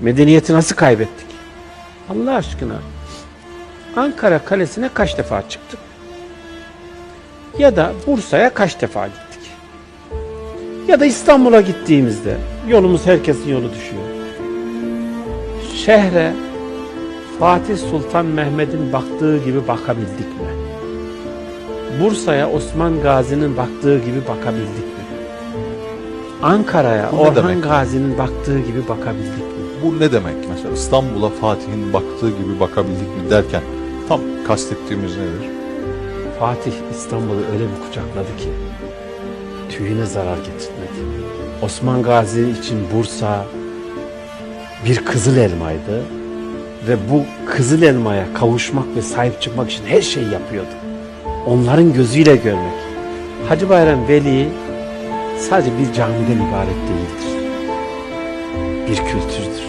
Medeniyeti nasıl kaybettik? Allah aşkına. Ankara Kalesi'ne kaç defa çıktık? Ya da Bursa'ya kaç defa gittik? Ya da İstanbul'a gittiğimizde yolumuz herkesin yolu düşüyor. Şehre Fatih Sultan Mehmet'in baktığı gibi bakabildik mi? Bursa'ya Osman Gazi'nin baktığı gibi bakabildik mi? Ankara'ya Orhan? Gazi'nin baktığı gibi bakabildik mi? Bu ne demek mesela İstanbul'a Fatih'in baktığı gibi bakabildik mi derken tam kastettiğimiz nedir? Fatih İstanbul'u öyle bir kucakladı ki tüyüne zarar getirmedi. Osman Gazi için Bursa bir kızıl elmaydı ve bu kızıl elmaya kavuşmak ve sahip çıkmak için her şeyi yapıyordu. Onların gözüyle görmek. Hacı Bayram Veli sadece bir camiden ibaret değildir bir kültürdür.